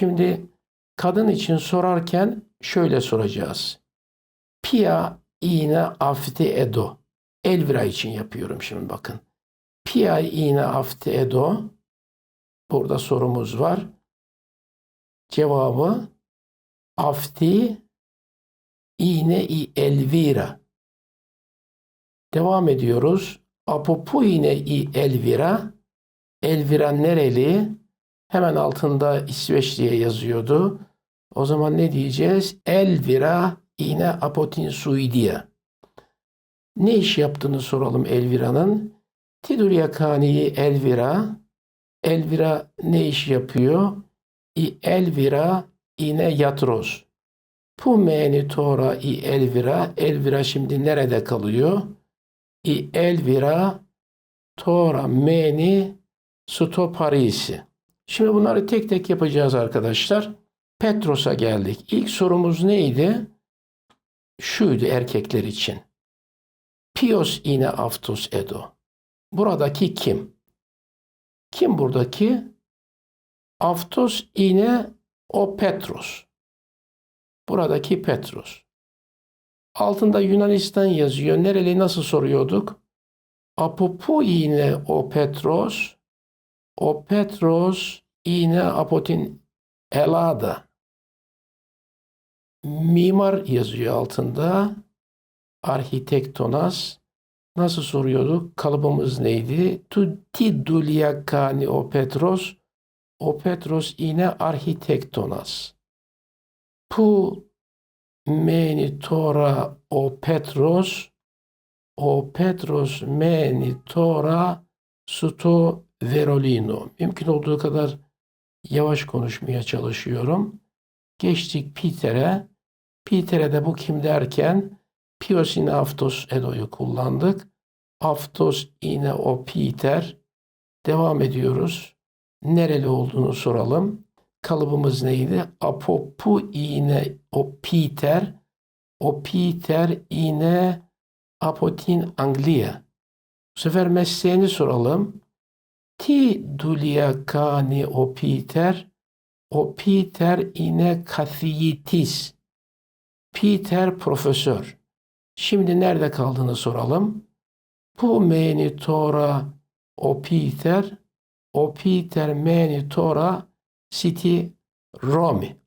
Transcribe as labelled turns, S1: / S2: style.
S1: Şimdi kadın için sorarken şöyle soracağız. Pia ine afti edo. Elvira için yapıyorum şimdi bakın. Pia ine afti edo. Burada sorumuz var. Cevabı afti ine i elvira. Devam ediyoruz. Apopu ine i elvira. Elvira nereli? Hemen altında İsveçli'ye yazıyordu. O zaman ne diyeceğiz? Elvira ine apotin suidia. Ne iş yaptığını soralım Elvira'nın. Tidulyakani Elvira. Elvira ne iş yapıyor? I Elvira ine yatros. Pumeni tora i Elvira. Elvira şimdi nerede kalıyor? I Elvira tora meni sto Parisi. Şimdi bunları tek tek yapacağız arkadaşlar. Petros'a geldik. İlk sorumuz neydi? Şuydu erkekler için. Pios ine aftos edo. Buradaki kim? Kim buradaki? Aftos ine o Petros. Buradaki Petros. Altında Yunanistan yazıyor. Nereli nasıl soruyorduk? Apopu ine o Petros. O Petros ine apotin elada. Mimar yazıyor altında. Arhitektonas. Nasıl soruyorduk? Kalıbımız neydi? Tu tiduliakani o Petros. O Petros ine arhitektonas. Pu meni tora o Petros. O Petros meni tora sto verolino. Mümkün olduğu kadar yavaş konuşmaya çalışıyorum. Geçtik Peter'e. Peter'e de bu kim derken Pios in Aftos Edo'yu kullandık. Aftos ine o Peter. Devam ediyoruz. Nereli olduğunu soralım. Kalıbımız neydi? Apopu ine o Peter. O Peter ine apotin Anglia. Bu sefer mesleğini soralım. Ti duliakani o Peter. O Peter ine kathiyitis. Peter profesör. Şimdi nerede kaldığını soralım. Bu meni tora o Peter. O Peter meni tora city Romi.